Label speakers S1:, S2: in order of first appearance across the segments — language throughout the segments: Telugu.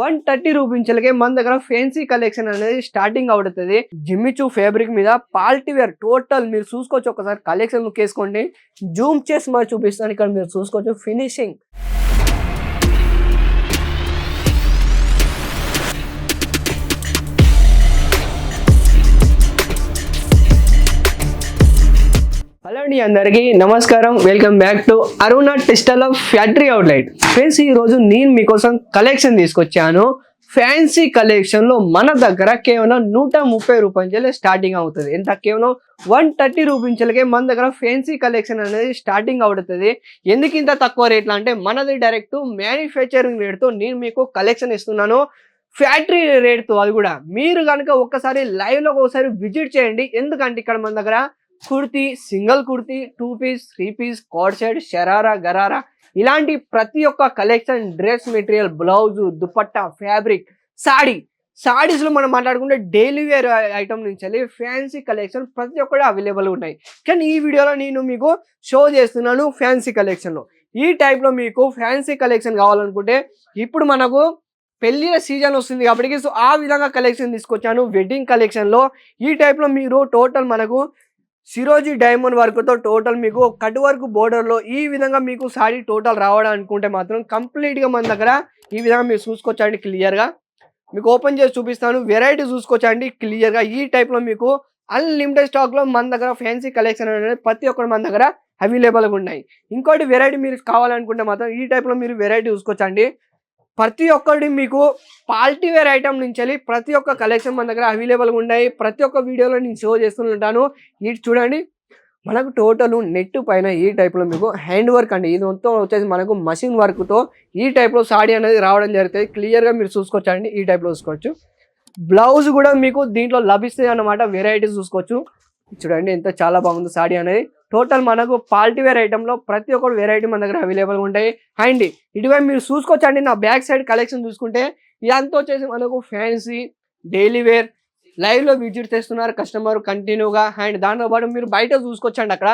S1: వన్ థర్టీ రూపీస్లకే మన దగ్గర ఫ్యాన్సీ కలెక్షన్ అనేది స్టార్టింగ్ అవుతుంది. జిమ్మిచూ ఫ్యాబ్రిక్ మీద పాల్టీ వేర్ టోటల్ మీరు చూసుకోవచ్చు ఒకసారి కలెక్షన్ లుక్ వేసుకోండి. జూమ్ చేసి మరి చూపిస్తాను. ఇక్కడ మీరు చూసుకోవచ్చు ఫినిషింగ్ హలో అండి అందరికీ నమస్కారం. Welcome back to Aruna textile of factory outlet friends ఈ రోజు నేను మీకోసం కలెక్షన్ తీసుకొచ్చాను. ఫ్యాన్సీ కలెక్షన్లో మన దగ్గర కేవలం నూట ముప్పై రూపాయలే స్టార్టింగ్ అవుతుంది. ఎంత? కేవలం వన్ థర్టీ రూపీస్లకే మన దగ్గర ఫ్యాన్సీ కలెక్షన్ అనేది స్టార్టింగ్ అవుతుంది. ఎందుకు ఇంత తక్కువ రేట్లో అంటే మనది డైరెక్ట్ మ్యానుఫ్యాక్చరింగ్ రేట్తో నేను మీకు కలెక్షన్ ఇస్తున్నాను. ఫ్యాక్టరీ రేట్తో అది కూడా. మీరు కనుక ఒక్కసారి లైవ్లో ఒకసారి విజిట్ చేయండి. ఎందుకంటే ఇక్కడ మన దగ్గర kurti single kurti two piece three piece coord set sharara gharara. ఇలాంటి ప్రతి ఒక్క collection dress material blouse dupatta fabric sari. సాడీస్లో మనం మాట్లాడుకుంటే డైలీ వేర్ ఐటమ్ నుంచి వెళ్ళి ఫ్యాన్సీ కలెక్షన్ ప్రతి ఒక్కటి అవైలబుల్ ఉన్నాయి. కానీ ఈ వీడియోలో నేను మీకు షో చేస్తున్నాను ఫ్యాన్సీ కలెక్షన్లో. ఈ టైప్లో మీకు ఫ్యాన్సీ కలెక్షన్ కావాలనుకుంటే ఇప్పుడు మనకు పెళ్ళిళ్ళ సీజన్ వస్తుంది కాబట్టి సో ఆ విధంగా కలెక్షన్ తీసుకొచ్చాను. వెడ్డింగ్ కలెక్షన్లో ఈ టైప్లో మీరు టోటల్ మనకు సిరోజీ డైమండ్ వర్క్తో టోటల్ మీకు కట్ వర్క్ బోర్డర్లో ఈ విధంగా మీకు సారీ టోటల్ రావడం అనుకుంటే మాత్రం కంప్లీట్గా మన దగ్గర ఈ విధంగా మీరు చూసుకోవచ్చండి క్లియర్గా. మీకు ఓపెన్ చేసి చూపిస్తాను వెరైటీ చూసుకోవచ్చండి క్లియర్గా. ఈ టైప్లో మీకు అన్లిమిటెడ్ స్టాక్లో మన దగ్గర ఫ్యాన్సీ కలెక్షన్ అనేది ప్రతి ఒక్కరు మన దగ్గర అవైలబుల్గా ఉన్నాయి. ఇంకోటి వెరైటీ మీరు కావాలనుకుంటే మాత్రం ఈ టైప్లో మీరు వెరైటీ చూసుకోవచ్చండి. ప్రతి ఒక్కటి మీకు పార్టీ వేర్ ఐటమ్ నుంచి వెళ్ళి ప్రతి ఒక్క కలెక్షన్ మన దగ్గర అవైలబుల్గా ఉన్నాయి. ప్రతి ఒక్క వీడియోలో నేను షో చేస్తుంటాను. ఇటు చూడండి. మనకు టోటల్ నెట్ పైన ఈ టైప్లో మీకు హ్యాండ్ వర్క్ అండి. ఇది మొత్తం వచ్చేసి మనకు మషిన్ వర్క్తో ఈ టైప్లో సాడీ అనేది రావడం జరుగుతుంది. క్లియర్గా మీరు చూసుకోవచ్చండి. ఈ టైప్లో చూసుకోవచ్చు. బ్లౌజ్ కూడా మీకు దీంట్లో లభిస్తుంది అన్నమాట. వెరైటీస్ చూసుకోవచ్చు. చూడండి ఎంత చాలా బాగుంది సాడీ అనేది. టోటల్ మనకు పార్టీ వేర్ ఐటెంలో ప్రతి ఒక్కటి వెరైటీ మన దగ్గర అవైలబుల్గా ఉంటాయి. అండ్ ఇటువైపు మీరు చూసుకోవచ్చండి నా బ్యాక్ సైడ్ కలెక్షన్ చూసుకుంటే ఇదంతా వచ్చేసి మనకు ఫ్యాన్సీ డైలీ వేర్ లైవ్లో విజిట్ చేస్తున్నారు కస్టమర్ కంటిన్యూగా. అండ్ దాంతోపాటు మీరు బయట చూసుకోవచ్చండి అక్కడ.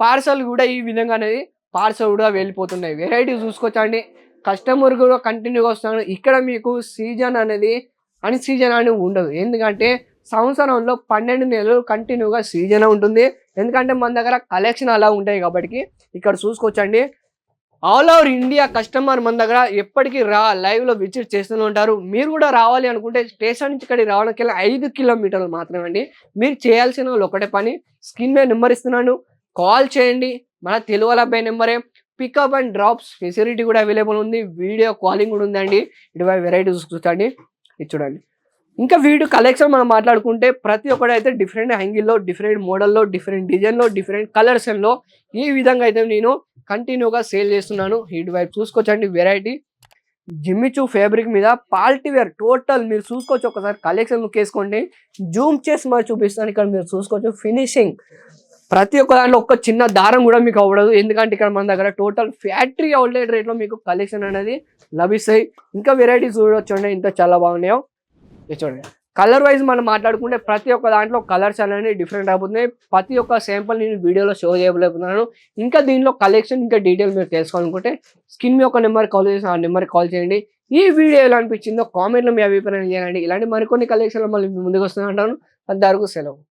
S1: పార్సల్ కూడా ఈ విధంగా అనేది పార్సల్ కూడా వెళ్ళిపోతున్నాయి. వెరైటీ చూసుకోవచ్చండి. కస్టమర్ కూడా కంటిన్యూగా వస్తున్నాను ఇక్కడ మీకు సీజన్ అనేది అని సీజన్ అని ఉండదు. ఎందుకంటే సంవత్సరంలో పన్నెండు నెలలు కంటిన్యూగా సీజన్ ఉంటుంది. ఎందుకంటే మన దగ్గర కలెక్షన్ అలా ఉంటాయి కాబట్టి ఇక్కడ చూసుకోవచ్చండి. ఆల్ ఓవర్ ఇండియా కస్టమర్ మన దగ్గర ఎప్పటికీ రా లైవ్లో విజిట్ చేస్తూనే ఉంటారు. మీరు కూడా రావాలి అనుకుంటే స్టేషన్ నుంచి ఇక్కడికి రావడానికి ఐదు కిలోమీటర్లు మాత్రమే అండి మీరు చేయాల్సిన వాళ్ళు ఒకటే పని స్క్రీన్ మీద నెంబర్ ఇస్తున్నాను. కాల్ చేయండి. మన తెలుగు అబ్బాయి నెంబరే పికప్ అండ్ డ్రాప్స్ ఫెసిలిటీ కూడా అవైలబుల్ ఉంది. వీడియో కాలింగ్ కూడా ఉందండి. ఇటువైపు వెరైటీ చూసుకోండి ఇది చూడండి. ఇంకా వీడియో కలెక్షన్ మనం మాట్లాడుకుంటే ప్రతి ఒక్కటి అయితే డిఫరెంట్ యాంగిల్లో డిఫరెంట్ మోడల్లో డిఫరెంట్ డిజైన్లో డిఫరెంట్ కలర్స్లో ఈ విధంగా అయితే నేను కంటిన్యూగా సేల్ చేస్తున్నాను. ఇటువైపు చూసుకోవచ్చండి వెరైటీ జిమ్మిచూ ఫ్యాబ్రిక్ మీద పాల్టీ వేర్ టోటల్ మీరు చూసుకోవచ్చు ఒకసారి కలెక్షన్ లుక్ వేసుకోండి. జూమ్ చేసి మరి చూపిస్తాను ఇక్కడ మీరు చూసుకోవచ్చు ఫినిషింగ్ ప్రతి ఒక్క దాంట్లో ఒక్క చిన్న దారం కూడా మీకు అవ్వడదు ఎందుకంటే ఇక్కడ మన దగ్గర టోటల్ ఫ్యాక్టరీ అవుట్లెట్ రేట్లో మీకు కలెక్షన్ అనేది లభిస్తాయి. ఇంకా వెరైటీస్ చూడొచ్చు ఇంత చాలా బాగున్నాయో. చూడండి. కలర్ వైజ్ మనం మాట్లాడుకుంటే ప్రతి ఒక్క దాంట్లో కలర్స్ అనేది డిఫరెంట్ అయిపోతున్నాయి. ప్రతి ఒక్క శాంపుల్ నేను వీడియోలో షో చేయలేకపోతున్నాను ఇంకా దీనిలో కలెక్షన్ ఇంకా డీటెయిల్ మీరు తెలుసుకోవాలనుకుంటే స్కిన్ మీ ఒక నెంబర్ కాల్ చేసి ఆ నెంబర్ కాల్ చేయండి. ఈ వీడియో ఎలా అనిపించిందో కామెంట్లో మీ అభిప్రాయం చేయండి. ఇలాంటి మరికొన్ని కలెక్షన్లు మళ్ళీ ముందుకు వస్తున్నాను అంతవరకు సెలవు.